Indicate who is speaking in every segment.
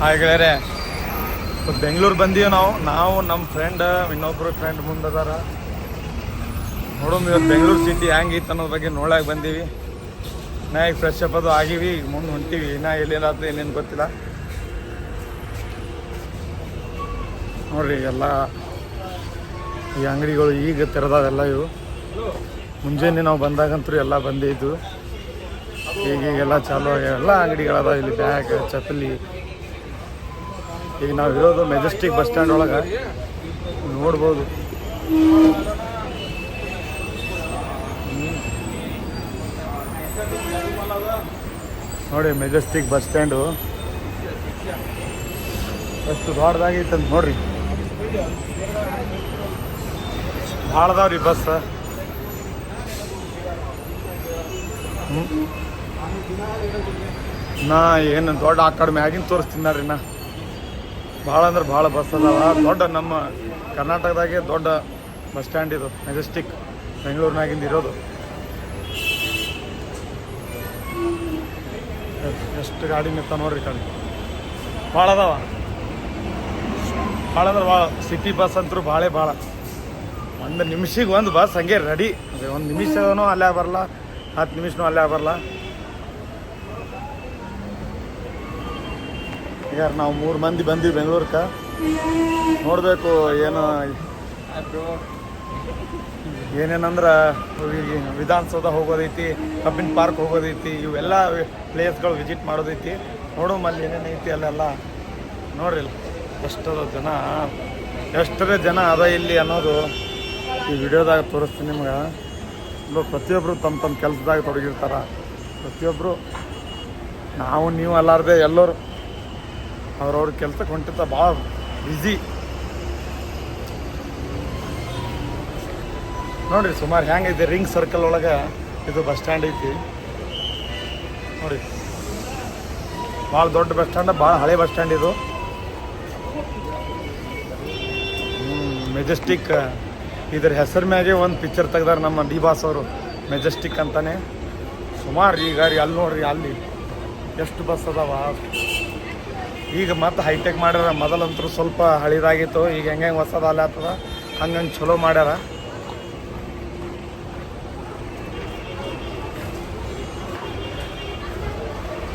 Speaker 1: ಹಾಗೆ ಬೆಂಗಳೂರು ಬಂದೀವಿ ನಾವು. ನಾವು ನಮ್ಮ ಫ್ರೆಂಡ್ ಇನ್ನೊಬ್ರು ಫ್ರೆಂಡ್ ಮುಂದದಾರ. ನೋಡೋಣ ಇವತ್ತು ಬೆಂಗಳೂರು ಸಿಟಿ ಹೆಂಗಿತ್ತು ಅನ್ನೋದ್ರ ಬಗ್ಗೆ ನೋಡಕ್ಕೆ ಬಂದೀವಿ. ನಾ ಈಗ ಫ್ರೆಶ್ ಅಪ್ ಅದು ಆಗಿವಿ. ಈಗ ಮುಂದೆ ಹೊಂಟೀವಿ. ನಾ ಎಲ್ಲೆಲ್ಲಾದ್ರೆ ಏನೇನು ಗೊತ್ತಿಲ್ಲ. ನೋಡ್ರಿ ಎಲ್ಲ ಈ ಅಂಗಡಿಗಳು ಈಗ ತೆರೆದಾವೆಲ್ಲ ಇವು. ಮುಂಜಾನೆ ನಾವು ಬಂದಾಗಂತೂ ಎಲ್ಲ ಬಂದೇ ಇದ್ವು. ಈಗ ಈಗೆಲ್ಲ ಚಾಲು ಎಲ್ಲ ಅಂಗಡಿಗಳದ ಇಲ್ಲಿ ಬ್ಯಾಗ್, ಚಪ್ಪಲಿ ಈಗ ನಾವು ಇರೋದು ಮೆಜೆಸ್ಟಿಕ್ ಬಸ್ ಸ್ಟ್ಯಾಂಡ್ ಒಳಗೆ. ನೋಡ್ಬೋದು. ನೋಡಿ ಮೆಜೆಸ್ಟಿಕ್ ಬಸ್ ಸ್ಟ್ಯಾಂಡು ಎಷ್ಟು ದೊಡ್ಡದಾಗೈತೆ ಅಂತ ನೋಡ್ರಿ. ಭಾಳದವ್ರಿ ಬಸ್ ನಾ ಏನು ದೊಡ್ಡ ಆ ಕಡಿಮೆ ಆಗಿನ ತೋರಿಸ್ತೀನಿ ನಾ. ಭಾಳ ಅಂದ್ರೆ ಭಾಳ ಬಸ್ ಅದಾವ. ದೊಡ್ಡ ನಮ್ಮ ಕರ್ನಾಟಕದಾಗೆ ದೊಡ್ಡ ಬಸ್ ಸ್ಟ್ಯಾಂಡ್ ಇದು, ಮೆಜೆಸ್ಟಿಕ್, ಬೆಂಗಳೂರಿನಾಗಿಂದ ಇರೋದು. ಎಷ್ಟು ಗಾಡಿ ನಿಂತ ನೋಡ್ರಿ ಕಣ್. ಭಾಳ ಅದಾವ. ಭಾಳ ಅಂದ್ರೆ ಭಾಳ, ಸಿಟಿ ಬಸ್ ಅಂತೂ ಭಾಳೇ ಭಾಳ. ಒಂದು ನಿಮಿಷಿಗೆ ಒಂದು ಬಸ್ ಹಂಗೆ ರೆಡಿ ಒಂದು ನಿಮಿಷನೂ ಅಲ್ಲೇ ಬರಲ್ಲ ಹತ್ತು ನಿಮಿಷನೂ ಅಲ್ಲೇ ಬರಲ್ಲ ಈಗ ನಾವು ಮೂರು ಮಂದಿ ಬಂದ್ವಿ ಬೆಂಗಳೂರ್ಕ. ನೋಡಬೇಕು ಏನು ಏನೇನಂದ್ರೆ ವಿಧಾನಸೌಧ ಹೋಗೋದೈತಿ, ಕಬ್ಬಿನ ಪಾರ್ಕ್ ಹೋಗೋದೈತಿ, ಇವೆಲ್ಲ ಪ್ಲೇಸ್ಗಳು ವಿಸಿಟ್ ಮಾಡೋದೈತಿ. ನೋಡೋ ಮಲ್ಲಿ ಏನೇನೈತಿ ಅಲ್ಲೆಲ್ಲ. ನೋಡ್ರಿ ಎಷ್ಟರ ಜನ ಎಷ್ಟರ ಜನ ಅದ ಇಲ್ಲಿ ಅನ್ನೋದು ಈ ವಿಡಿಯೋದಾಗ ತೋರಿಸ್ತೀನಿ ನಿಮ್ಗೆ. ಇಲ್ಲೋ ಪ್ರತಿಯೊಬ್ಬರು ತಮ್ಮ ತಮ್ಮ ಕೆಲಸದಾಗ ತೊಡಗಿರ್ತಾರೆ. ಪ್ರತಿಯೊಬ್ಬರು ನಾವು, ನೀವು ಅಲ್ಲಾರ್ದೆ ಎಲ್ಲರೂ ಅವ್ರವ್ರ ಕೆಲ್ಸಕ್ಕೆ ಹೊಂಟಿರ್ತ ಭಾಳ ಬ್ಯುಸಿ ನೋಡ್ರಿ, ಸುಮಾರು ಹೆಂಗೈತಿ ರಿಂಗ್ ಸರ್ಕಲ್ ಒಳಗೆ? ಇದು ಬಸ್ ಸ್ಟ್ಯಾಂಡ್ ಐತಿ. ನೋಡಿ ಭಾಳ ದೊಡ್ಡ ಬಸ್ ಸ್ಟ್ಯಾಂಡ್ ಭಾಳ ಹಳೆ ಬಸ್ ಸ್ಟ್ಯಾಂಡ್ ಇದು. ಮೆಜೆಸ್ಟಿಕ್ ಇದ್ರ ಹೆಸರು ಮ್ಯಾಗೆ ಒಂದು ಪಿಕ್ಚರ್ ತೆಗ್ದಾರ ನಮ್ಮ ಡಿ ಬಾಸ್ ಅವರು. ಮೆಜೆಸ್ಟಿಕ್ ಅಂತಾನೆ. ಸುಮಾರು ಈಗ ರೀ, ಅಲ್ಲಿ ನೋಡ್ರಿ, ಅಲ್ಲಿ. ಎಷ್ಟು ಬಸ್ ಅದಾವ? ಈಗ ಮತ್ತೆ ಹೈಟೆಕ್ ಮಾಡ್ಯಾರ. ಮೊದಲಂತರೂ ಸ್ವಲ್ಪ ಹಳಿದಾಗಿತ್ತು. ಈಗ ಹೆಂಗೆ ಹೆಂಗೆ ಹೊಸದ ಅಲ್ಲ ಹಂಗಂಗೆ ಚಲೋ ಮಾಡ್ಯಾರ.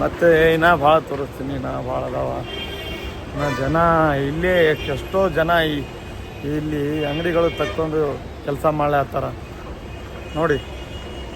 Speaker 1: ಮತ್ತೆ ಇನ್ನ ಭಾಳ ತೋರಿಸ್ತೀನಿ. ನಾ ಭಾಳ ಅದಾವ. ನಾ ಜನ ಇಲ್ಲೇ ಎಷ್ಟೋ ಜನ ಇಲ್ಲಿ ಅಂಗಡಿಗಳು ತಕ್ಕೊಂಡು ಕೆಲಸ ಮಾಡ್ಲಾತ್ತಾರ. ನೋಡಿ.